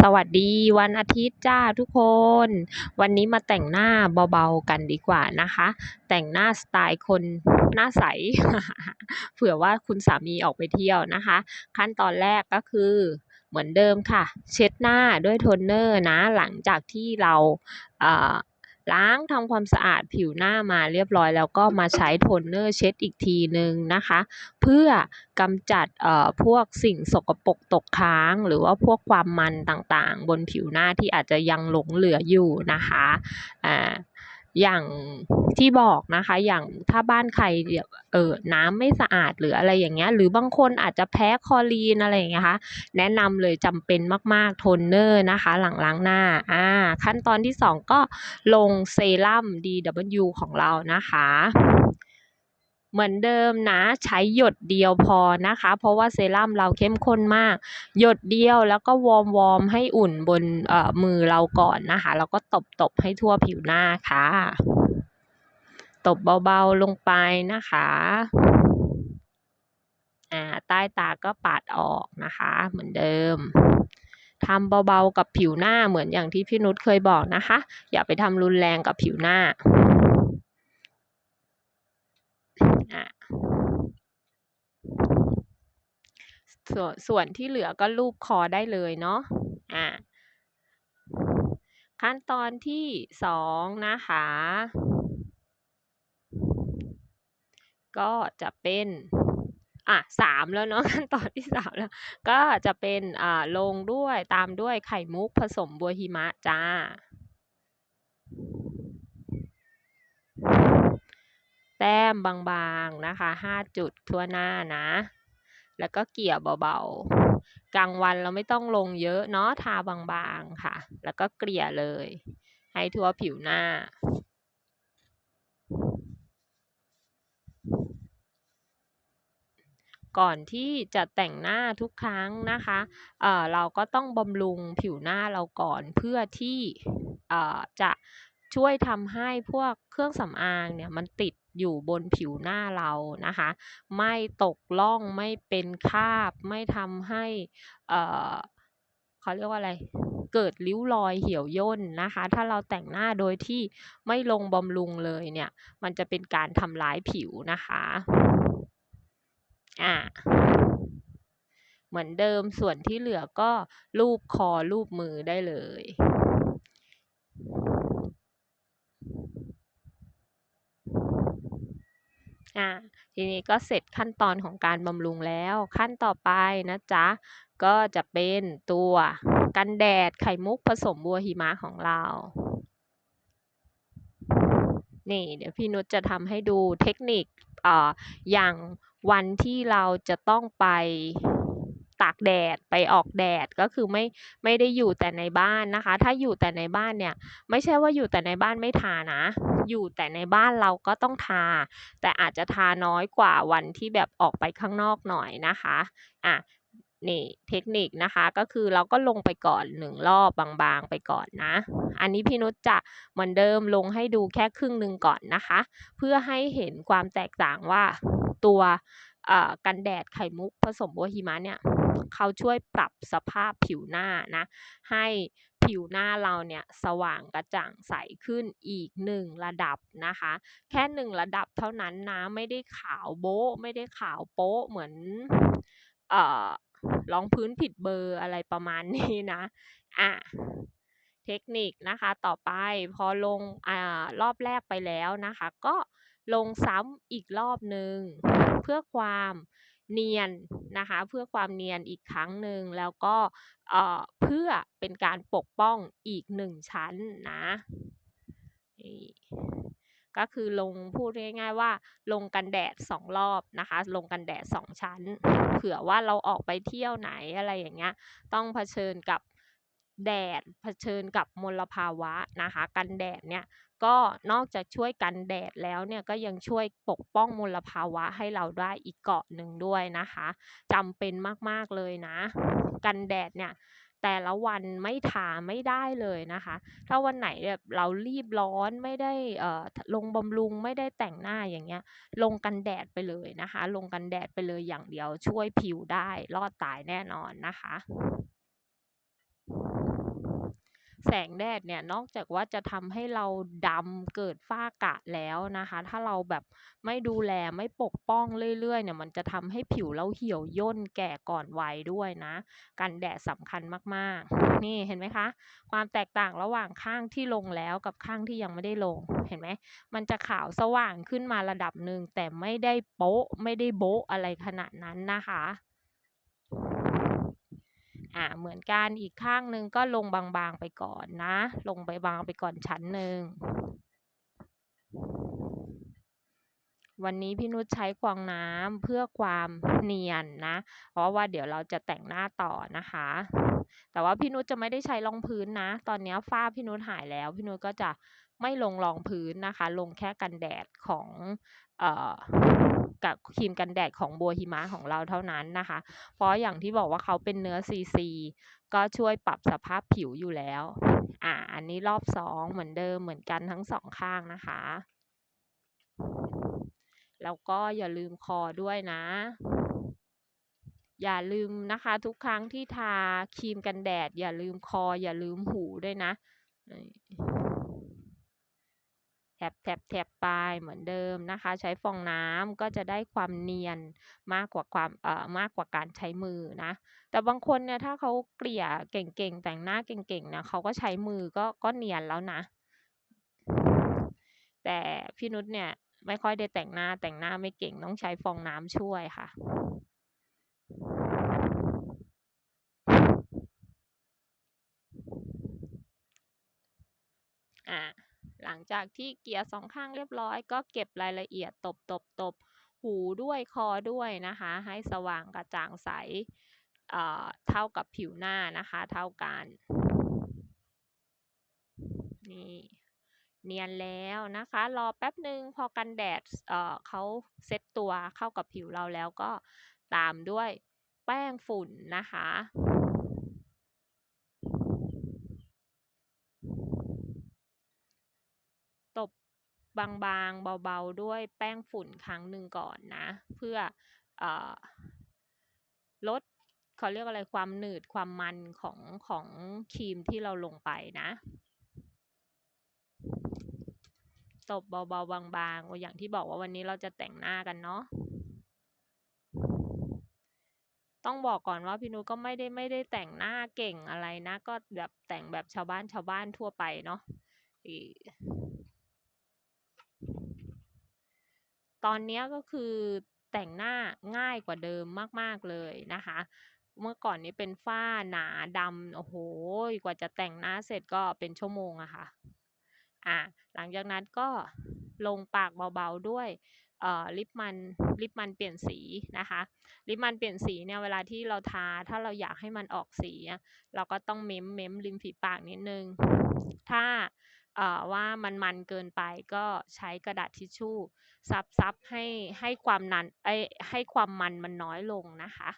สวัสดีวันอาทิตย์จ้าทุกคน วันนี้มาแต่งหน้าเบาๆกันดีกว่านะคะ แต่งหน้าสไตล์คนหน้าใส เผื่อว่าคุณสามีออกไปเที่ยวนะคะ ขั้นตอนแรกก็คือเหมือนเดิมค่ะ เช็ดหน้าด้วยโทนเนอร์นะ หลังจากที่เราเอ่อ ล้างทำความสะอาดผิวหน้ามาเรียบร้อยแล้วก็มาใช้โทนเนอร์เช็ดอีกทีหนึ่งนะคะ เพื่อกำจัดเอ่อพวกสิ่งสกปรกตกค้าง หรือว่าพวกความมันต่างๆ บนผิวหน้าที่อาจจะยังหลงเหลืออยู่นะคะอ่า อย่างที่บอกนะคะ อย่างถ้าบ้านใครเออน้ำไม่สะอาดหรืออะไรอย่างเงี้ย หรือบางคนอาจจะแพ้คอรีนอะไรอย่างเงี้ยคะแนะนำเลยจำเป็นมากๆโทนเนอร์นะคะ หลังล้างหน้าอ่าขั้นตอนที่สองก็ลงเซรั่ม DW ของเรานะคะ เหมือนเดิมนะใช้หยดเดียวพอนะคะ เพราะว่าเซรั่มเราเข้มข้นมาก หยดเดียวแล้วก็วอร์มวอร์มให้อุ่นบนมือเราก่อนนะคะ แล้วก็ตบตบให้ทั่วผิวหน้าค่ะ ตบเบาๆลงไปนะคะอ่าใต้ตาก็ปาดออกนะคะ เหมือนเดิมทำเบาๆกับผิวหน้าเหมือนอย่างที่พี่นุชเคยบอกนะคะ อย่าไปทำรุนแรงกับผิวหน้า ส่วนส่วนที่เหลือก็ลูบคอได้เลยเนาะอ่าขั้นตอนที่สองนะคะ ก็จะเป็นอะสามแล้วเนาะขั้นตอนที่สามแล้ว ก็จะเป็นอ่าลงด้วยตามด้วยไข่มุกผสมบัวหิมะจ้า แต้มบางๆนะคะห้าจุดทั่วหน้านะ แล้วก็เกี่ยเบาๆ กลางวันเราไม่ต้องลงเยอะเนาะทาบางๆค่ะ แล้วก็เกลี่ยเลย ให้ทั่วผิวหน้า ก่อนที่จะแต่งหน้าทุกครั้งนะคะเเราก็ต้องบำรุงผิวหน้าเราก่อนเพื่อที่จะ ช่วยทำให้พวกเครื่องสำอางเนี่ยมันติดอยู่บนผิวหน้าเรานะคะ ไม่ตกล่องไม่เป็นคราบ ไม่ทำให้เออเขาเรียกว่าอะไรเกิดริ้วรอยเหี่ยวย่นนะคะ ถ้าเราแต่งหน้าโดยที่ไม่ลงบำรุงเลยเนี่ย มันจะเป็นการทำร้ายผิวนะคะ อ่า เหมือนเดิมส่วนที่เหลือก็ลูบคอลูบมือได้เลย อ่าทีนี้ก็เสร็จขั้นตอนของการบำรุงแล้ว ขั้นต่อไปนะจ๊ะ ก็จะเป็นตัวกันแดดไข่มุกผสมบัวหิมะของเรานี่เดี๋ยวพี่นุชจะทำให้ดูเทคนิคอ่าอย่างวันที่เราจะต้องไป ตากแดดไปออกแดดก็คือไม่ไม่ได้อยู่แต่ในบ้านนะคะ ถ้าอยู่แต่ในบ้านเนี่ยไม่ใช่ว่าอยู่แต่ในบ้านไม่ทานะ อยู่แต่ในบ้านเราก็ต้องทา แต่อาจจะทาน้อยกว่าวันที่แบบออกไปข้างนอกหน่อยนะคะอะนี่เทคนิคนะคะก็คือเราก็ลงไปก่อนหนึ่งรอบบางๆไปก่อนนะ อันนี้พี่นุชจะเหมือนเดิมลงให้ดูแค่ครึ่งหนึ่งก่อนนะคะ เพื่อให้เห็นความแตกต่างว่าตัวกันแดดไข่มุกผสมบัวหิมะเนี่ย เขาช่วยปรับสภาพผิวหน้านะ ให้ผิวหน้าเราเนี่ยสว่างกระจ่างใสขึ้นอีกหนึ่งระดับนะคะ แค่หนึ่งระดับเท่านั้นนะไม่ได้ขาวโบ๊ะไม่ได้ขาวโป๊ะเหมือนเอ่อรองพื้นผิดเบอร์อะไรประมาณนี้นะอะเทคนิคนะคะต่อไปพอลงอ่ารอบแรกไปแล้วนะคะ ก็ลงซ้ำอีกรอบหนึ่งเพื่อความ เนียนนะคะเพื่อความเนียนอีกครั้งหนึ่งแล้วก็เพื่อเป็นการปกป้องอีกหนึ่งชั้นนะก็คือลงพูดง่ายๆว่าลงกันแดดสองรอบนะคะ ลงกันแดดสองชั้น เผื่อว่าเราออกไปเที่ยวไหนอะไรอย่างเงี้ย ต้องเผชิญกับ แดดเผชิญกับมลภาวะนะคะ กันแดดเนี่ยก็นอกจากช่วยกันแดดแล้วเนี่ยก็ยังช่วยปกป้องมลภาวะให้เราได้อีกเกาะหนึ่งด้วยนะคะจำเป็นมากๆเลยนะ กันแดดเนี่ยแต่ละวันไม่ทาไม่ได้เลยนะคะ ถ้าวันไหนแบบเรารีบร้อนไม่ได้เอ่อลงบำรุงไม่ได้แต่งหน้าอย่างเงี้ย ลงกันแดดไปเลยนะคะ ลงกันแดดไปเลยอย่างเดียวช่วยผิวได้รอดตายแน่นอนนะคะ แสงแดดเนี่ยนอกจากว่าจะทำให้เราดำเกิดฝ้ากระแล้วนะคะ ถ้าเราแบบไม่ดูแลไม่ปกป้องเรื่อยๆเนี่ยมันจะทำให้ผิวเราเหี่ยวย่นแก่ก่อนวัยด้วยนะ กันแดดสำคัญมากๆ นี่เห็นไหมคะ ความแตกต่างระหว่างข้างที่ลงแล้วกับข้างที่ยังไม่ได้ลงเห็นไหมมันจะขาวสว่างขึ้นมาระดับหนึ่งแต่ไม่ได้โป๊ะไม่ได้โบ๊ะอะไรขนาดนั้นนะคะ อ่าเหมือนกันอีกข้างหนึ่งก็ลงบางๆไปก่อนนะ ลงไปบางไปก่อนชั้นหนึ่งวันนี้พี่นุชใช้กวางน้ำเพื่อความเนียนนะ เพราะว่าเดี๋ยวเราจะแต่งหน้าต่อนะคะ แต่ว่าพี่นุชจะไม่ได้ใช้รองพื้นนะ ตอนนี้ฝ้าพี่นุชหายแล้ว พี่นุชก็จะไม่ลงรองพื้นนะคะ ลงแค่กันแดดของเอ่อ กับครีมกันแดดของบัวหิมะของเราเท่านั้นนะคะ เพราะอย่างที่บอกว่าเขาเป็นเนื้อซีซีก็ช่วยปรับสภาพผิวอยู่แล้ว อ่า อันนี้รอบสองเหมือนเดิมเหมือนกันทั้งสองข้างนะคะ แล้วก็อย่าลืมคอด้วยนะ อย่าลืมนะคะ ทุกครั้งที่ทาครีมกันแดด อย่าลืมคอ อย่าลืมหูด้วยนะ แถบแถบแถบปเหมือนเดิมนะคะ ใช้ฟองน้ำก็จะได้ความเนียนมากกว่าความเอ่อมากกว่าการใช้มือนะ แต่บางคนเนี่ยถ้าเขาเกลี่ยเก่งๆแต่งหน้าเก่งๆนี่ยเขาก็ใช้มือก็ก็เนียนแล้วนะ แต่พี่นุชเนี่ยไม่ค่อยได้แต่งหน้าแต่งหน้าไม่เก่งต้องใช้ฟองน้ำช่วยค่ะอ่า หลังจากที่เกลี่ยสองข้างเรียบร้อย ก็เก็บรายละเอียดตบตบตบหูด้วยคอด้วยนะคะ ให้สว่างกระจ่างใสเท่ากับผิวหน้านะคะ เท่ากันนี่เนียนแล้วนะคะ รอแป๊บหนึ่งพอกันแดดเเขาเซ็ตตัวเข้ากับผิวเราแล้วก็ตามด้วยแป้งฝุ่นนะคะ ตบบางๆเบาๆด้วยแป้งฝุ่นครั้งหนึ่งก่อนนะ เพื่ออลดเขาเรียกอะไรความหนืดความมันของของครีมที่เราลงไปนะ ตบเบาๆบางๆอย่างที่บอกว่าวันนี้เราจะแต่งหน้ากันเนาะต้องบอกก่อนว่าพี่นุก็ไม่ได้ไม่ได้แต่งหน้าเก่งอะไรนะ ก็แบบแต่งแบบชาวบ้านชาวบ้านทั่วไปเนาะ ตอนนี้ก็คือแต่งหน้าง่ายกว่าเดิมมาก ๆ เลยนะคะ เมื่อก่อนนี้เป็นฝ้าหนาดำโอ้โหกว่าจะแต่งหน้าเสร็จก็เป็นชั่วโมงอะค่ะอะหลังจากนั้นก็ลงปากเบาๆด้วยลิปมันลิปมันเปลี่ยนสีนะคะ ลิปมันเปลี่ยนสีเนี่ยเวลาที่เราทาถ้าเราอยากให้มันออกสี เราก็ต้องเม้มเม้มริมฝีปากนิดนึง ถ้า ว่ามันมันเกินไปก็ใช้กระดาษทิชชู่ซับซับให้ให้ความนันไอให้ความมันมันน้อยลงนะคะ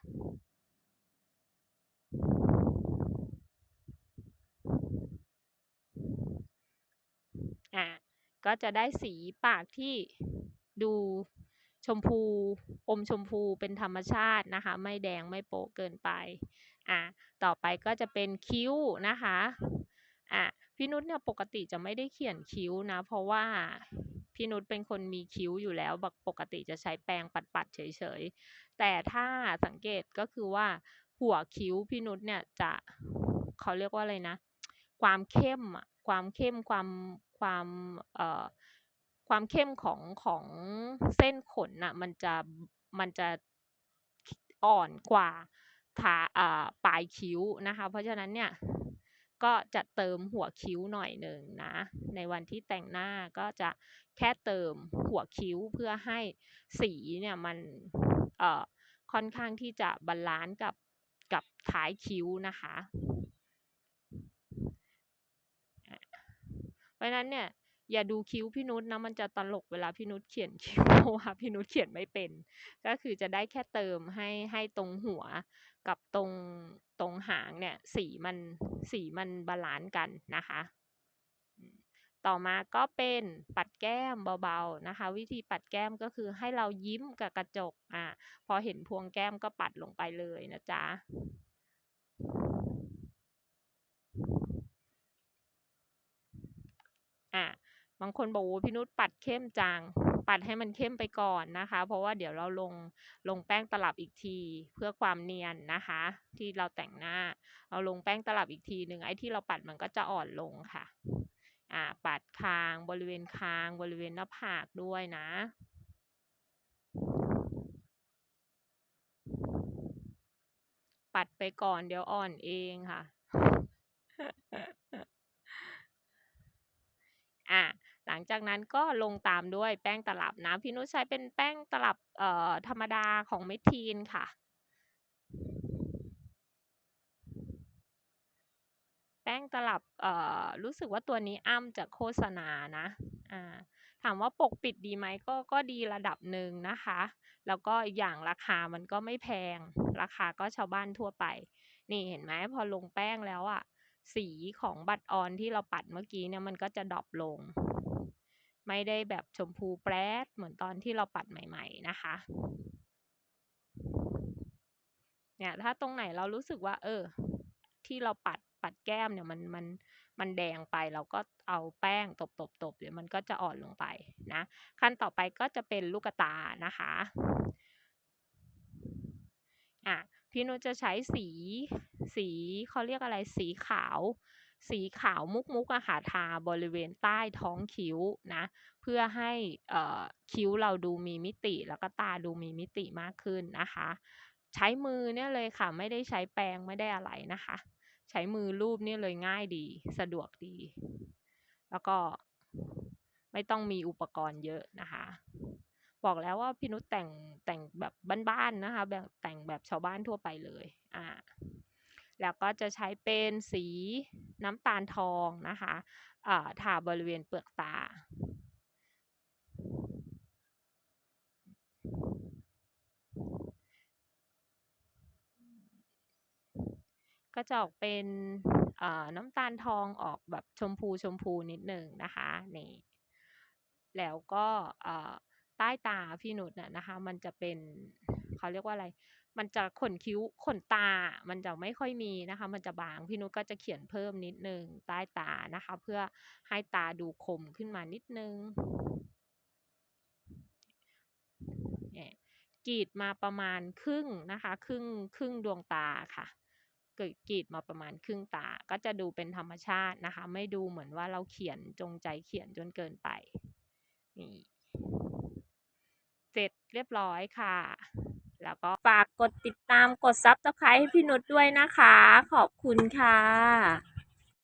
อะก็จะได้สีปากที่ดูชมพูอมชมพูเป็นธรรมชาตินะคะ ไม่แดงไม่โป๊ะเกินไป อะต่อไปก็จะเป็นคิ้วนะคะ อะ พี่นุชเนี่ยปกติจะไม่ได้เขียนคิ้วนะ เพราะว่าพี่นุชเป็นคนมีคิ้วอยู่แล้วปกติจะใช้แปรงปัดๆเฉยๆ แต่ถ้าสังเกตก็คือว่าหัวคิ้วพี่นุชเนี่ยจะเขาเรียกว่าอะไรนะ ความเข้มความเข้มความความเอ่อความเข้มของของเส้นขนน่ะมันจะมันจะอ่อนกว่าถาอ่าปลายคิ้วนะคะ เพราะฉะนั้นเนี่ย ก็จะเติมหัวคิ้วหน่อยหนึ่งนะ ในวันที่แต่งหน้าก็จะแค่เติมหัวคิ้วเพื่อให้สีเนี่ยมันเอ่อค่อนข้างที่จะบาลานซ์กับกับท้ายคิ้วนะคะ เพราะนั้นเนี่ย อย่าดูคิ้วพี่นุชนะมันจะตลกเวลาพี่นุชเขียนคิ้วเพราะว่าพี่นุชเขียนไม่เป็น ก็คือจะได้แค่เติมให้ให้ตรงหัวกับตรงตรงหางเนี่ยสีมันสีมันบาลานซ์กันนะคะ ต่อมาก็เป็นปัดแก้มเบาๆนะคะ วิธีปัดแก้มก็คือให้เรายิ้มกับกระจกอะพอเห็นพวงแก้มก็ปัดลงไปเลยนะจ๊ะ บางคนบอกโอ้พี่นุชปัดเข้มจัง ปัดให้มันเข้มไปก่อนนะคะ เพราะว่าเดี๋ยวเราลงลงแป้งตลับอีกทีเพื่อความเนียนนะคะ ที่เราแต่งหน้า เราลงแป้งตลับอีกทีหนึ่งไอ้ที่เราปัดมันก็จะอ่อนลงค่ะอ่าปัดคางบริเวณคางบริเวณหน้าผากด้วยนะปัดไปก่อนเดี๋ยวอ่อนเองค่ะ อะ ห ลังจากนั้นก็ลงตามด้วยแป้งตลับนะ พี่นุชใช้เป็นแป้งตลับเอ่อธรรมดาของเมทีนค่ะ แป้งตลับเอ่อรู้สึกว่าตัวนี้อ้ำจากโฆษณานะอ่าถามว่าปกปิดดีไหมก็ก็ดีระดับหนึ่งนะคะ แล้วก็อีกอย่างราคามันก็ไม่แพง ราคาก็ชาวบ้านทั่วไป นี่เห็นไหมพอลงแป้งแล้วอะสีของบัตรออนที่เราปัดเมื่อกี้เนี่ยมันก็จะดรอปลง ไม่ได้แบบชมพูแปรดเหมือนตอนที่เราปัดใหม่ ๆ นะคะเนี่ยถ้าตรงไหนเรารู้สึกว่า เออ ที่เราปัดปัดแก้มเนี่ยมันมันมันแดงไปเราก็เอาแป้งตบตบตบเดี๋ยวมันก็จะอ่อนลงไปนะขั้นต่อไปก็จะเป็นลูกตานะคะอะพี่นุจะใช้สีสีเขาเรียกอะไรสีขาว สีขาวมุกมุกอะค่ะทาบริเวณใต้ท้องคิ้วนะ เพื่อให้คิ้วเราดูมีมิติ แล้วก็ตาดูมีมิติมากขึ้นนะคะ ใช้มือเนี่ยเลยค่ะ ไม่ได้ใช้แปรงไม่ได้อะไรนะคะ ใช้มือรูปเนี่ยเลยง่ายดี สะดวกดี แล้วก็ไม่ต้องมีอุปกรณ์เยอะนะคะ บอกแล้วว่าพี่นุชแต่งแต่งแบบบ้านๆนะคะ แบบแต่งแบบชาวบ้านทั่วไปเลย อ่า แล้วก็จะใช้เป็นสี น้ำตาลทองนะคะทาบริเวณเปลือกตา ก็จะออกเป็นน้ำตาลทองออกแบบชมพูชมพูนิดหนึ่งนะคะนี่แล้วก็ใต้ตาพี่นุชน่ะนะคะ มันจะเป็นเขาเรียกว่าอะไร มันจะขนคิ้วขนตา มันจะไม่ค่อยมีนะคะ มันจะบาง พี่นุชก็จะเขียนเพิ่มนิดนึงใต้ตานะคะ เพื่อให้ตาดูคมขึ้นมานิดนึงกรีดมาประมาณครึ่งนะคะ ครึ่งครึ่งดวงตาค่ะเกิดกรีดมาประมาณครึ่งตา ก็จะดูเป็นธรรมชาตินะคะ ไม่ดูเหมือนว่าเราเขียนจงใจเขียนจนเกินไป นี่ เสร็จเรียบร้อยค่ะ แล้วก็ฝากกดติดตามกดซับสไครต์ให้พี่นุชด้วยนะคะ ขอบคุณค่ะ